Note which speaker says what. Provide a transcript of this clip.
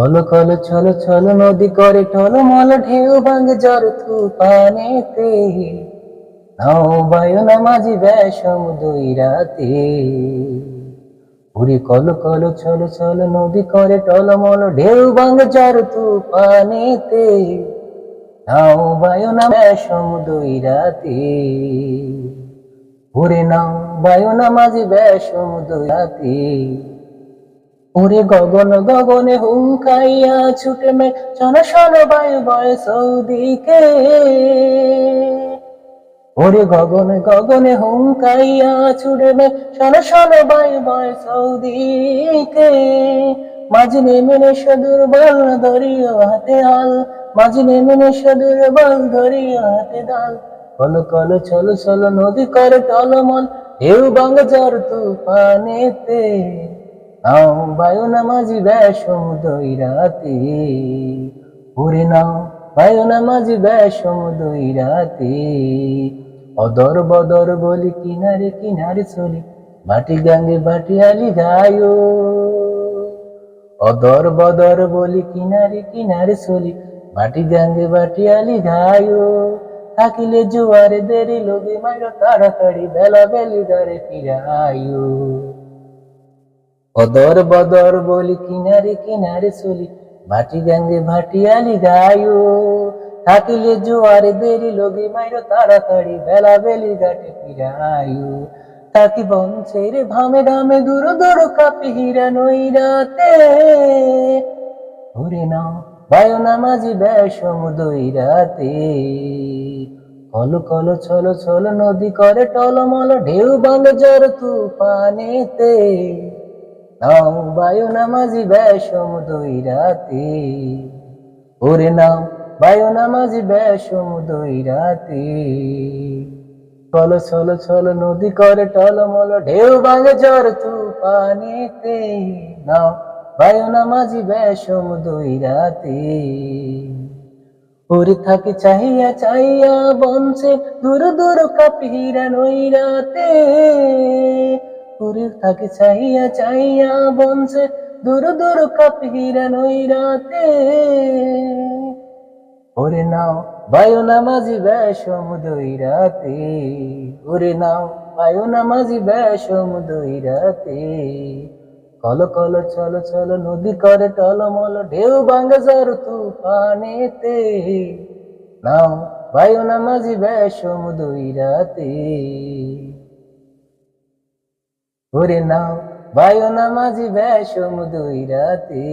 Speaker 1: Call call ছল ছল নদী করে টলমল ঢেউ ভাঙে জ্বর তুফানেতে। নাও বায়ু নামাজি বেশম দুই রাতে। উড়ি কল কল ছল ছল নদী করে টলমল ঢেউ ভাঙে জ্বর তুফানেতে। নাও বায়ু না বেশম দুই রাতে। উড়ে নাও বায়ু নামাজি বেশম দুই রাতে। ওরে গগন, গগনে হুঙ্কাইয়া ছুটে মে চন শন বায়ু বয় সৌদিকে ওরে গগন, গগনে হুঙ্কাইয়া ছুটে মে শন বায়ু বয় সৌদিকে মাঝ নেমে সদুর বল ধরিও হাতে হাল মাঝ নেমে সদুর বল ধরিও হাতে দাল কল কল, ছল ছল, নদী করে, টলমল হেউ বাঙ্গ জ্বর তুফানেতে। নাও বায়ু নামাজি বেশম দুই রাতে। ওরে নাও বায়ু নামাজি বেশম দুই রাতে। অদর বদর বলি কিনারে কিনারে চলি বাটি গাঙ্গে বাটি আলি গায়ো অদর বদর বলি কিনারে কিনারে চলি বাটি গাঙ্গে বাটি আলি গায়ো থাকিলে জুয়ারে দেরি লোভি মাইরো তাড়াতাড়ি বেলা বেলি দরে ফিরায়ো। অদর বদর বলি, কিনারে কিনারে চলি, ভাটি গাঙ্গে ভাটিয়ালি গায়ু। থাকিলে জোয়ারে দেরি লগি মাইরো তাড়াতাড়ি, বেলা বেলি ঘাটে ফিরায়ু। তাকি বঞ্চে রে ভামে ডামে দূর দূর কাপি হীরা নই রাতে। ওরে নাও, বায়ু নামাজি বেশম দুই রাতে। কল কল ছল ছল নদী করে টলমল, ঢেউ বাঙ্গ জ্বর তুফানেতে। নাও বায়ু নামাজি বেশম দুই রাতে। ওরে নাও বায়ু নামাজি বেশম দুই রাতে। চলো চলো চলো নদী করে টলমল, ঢেউ ভাঙে জ্বর তুফানেতে। নাও বায়ু নামাজি বেশম দুই রাতে। ওরে থাকে চাহিয়া চাহিয়া বংশে দূর দূর কাপিরা নই রাতে ওরে থাকে চাহিয়া চাহিয়া বংশে দূর দূর কাপিরা নই রাতে ওরে নাও, বায়ু নামাজি বেশম দুই রাতে ওরে নাও, বায়ু নামাজি বেশম দুই রাতে কল কল চল চল নদী করে টলমল, ঢেউ ভাঙ্গে জ্বর তুফানেতে। নাও, বায়ু নামাজি বেশম দুই রাতে ওরে নাও বায়ু নামাজি বেশম দুই রাতে।